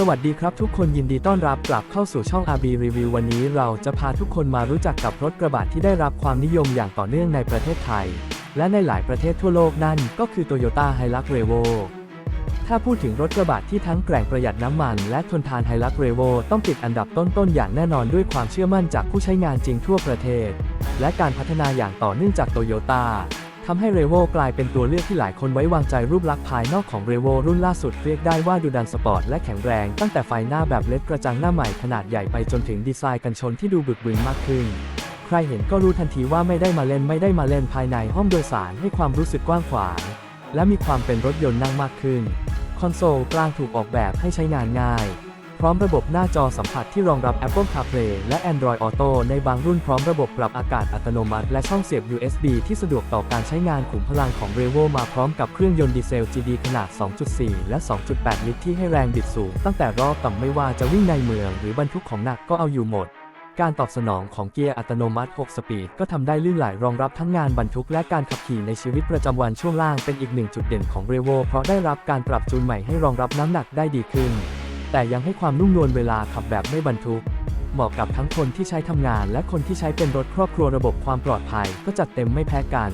สวัสดีครับทุกคนยินดีต้อนรับกลับเข้าสู่ช่อง RB Review วันนี้เราจะพาทุกคนมารู้จักกับรถกระบะที่ได้รับความนิยมอย่างต่อเนื่องในประเทศไทย และในหลายประเทศทั่วโลกนั่นก็คือ Toyota Hilux Revo ถ้าพูดถึงรถกระบะที่ทั้งแกร่งประหยัดน้ำมันและทนทาน Hilux Revo ต้องติดอันดับต้นๆอย่างแน่นอนด้วยความเชื่อมั่นจากผู้ใช้งานจริงทั่วประเทศ และการพัฒนาอย่างต่อเนื่องจาก Toyota ทำให้ r e v o กลายเป็นตัวเลือกที่หลายคนไว้วางใจรูปลักษณ์ภายนอกของ r e v o รุ่นล่าสุดเรียกได้ว่าดูดันสปอร์ตและแข็งแรงตั้งแต่ไฟหน้าแบบเล็ดกระจังหน้าใหม่ขนาดใหญ่ไปจนถึงดีไซน์กันชนที่ดูบึกบึนมากขึ้น ใครเห็นก็รู้ทันทีว่าไม่ได้มาเล่นไม่ได้มาเล่นภายในห้องโดยสารให้ความรู้สึกกว้างขวางและมีความเป็นรถยนต์นั่งมากขึ้น คอนโซลกลางถูกออกแบบให้ใช้งานง่าย พร้อมระบบหน้าจอสัมผัสที่รองรับ Apple CarPlay และ Android Auto ในบางรุ่นพร้อมระบบปรับอากาศอัตโนมัติ และช่องเสียบ USB ที่สะดวกต่อการใช้งานขุมพลังของ Revo มาพร้อมกับเครื่องยนต์ดีเซล GD ขนาด 2.4 และ 2.8 ลิตรที่ให้แรงบิดสูง ตั้งแต่รอบต่ำไม่ว่าจะวิ่งในเมือง หรือบรรทุกของหนักก็เอาอยู่หมด การตอบสนองของเกียร์อัตโนมัติ 6 สปีด ก็ทำได้ลื่นไหลรองรับทั้งงานบรรทุกและการขับขี่ในชีวิตประจำวันช่วงล่างเป็นอีกหนึ่งจุดเด่นของ Revo เพราะได้รับการปรับจูนใหม่ให้รองรับน้ำหนักได้ดีขึ้น แต่ยังให้ความนุ่มนวลเวลาขับแบบไม่บรรทุก เหมาะกับทั้งคนที่ใช้ทำงาน และคนที่ใช้เป็นรถครอบครัวระบบความปลอดภัยก็จัดเต็มไม่แพ้กัน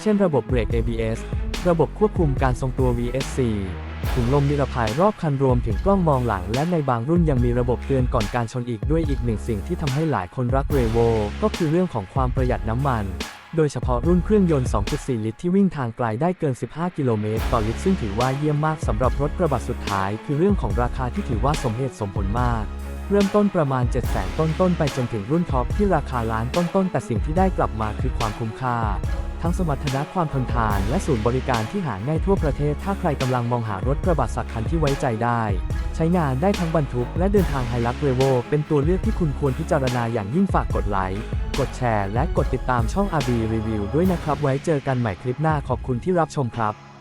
เช่นระบบเบรก ABS ระบบควบคุมการทรงตัว VSC ถุงลมนิรภัยรอบคันรวมถึงกล้องมองหลัง และในบางรุ่นยังมีระบบเตือนก่อนการชนอีกด้วยอีกหนึ่งสิ่งที่ทำให้หลายคนรักเรโวก็คือเรื่องของความประหยัดน้ำมัน โดยเฉพาะรุ่นเครื่องยนต์ 2.4 ลิตรที่วิ่งทางไกลได้เกิน 15 กิโลเมตรต่อลิตรซึ่งถือว่าเยี่ยมมากสำหรับรถกระบะสุดท้าย คือเรื่องของราคาที่ถือว่าสมเหตุสมผลมาก เริ่มต้นประมาณ 700,000ต้นๆไปจนถึงรุ่นท็อปที่ราคาล้านต้นๆแต่สิ่งที่ได้กลับมาคือความคุ้มค่า ทั้งสมรรถนะความทนทานและศูนย์บริการที่หาง่ายทั่วประเทศ ถ้าใครกำลังมองหารถกระบะสักคันที่ไว้ใจได้ใช้งานได้ทั้งบรรทุกและเดินทางไฮลักเรโวเป็นตัวเลือกที่คุณควรพิจารณาอย่างยิ่งฝากกดไลค์ กดแชร์ และกดติดตามช่อง RB Review ด้วยนะครับ ไว้เจอกันใหม่คลิปหน้าขอบคุณที่รับชมครับ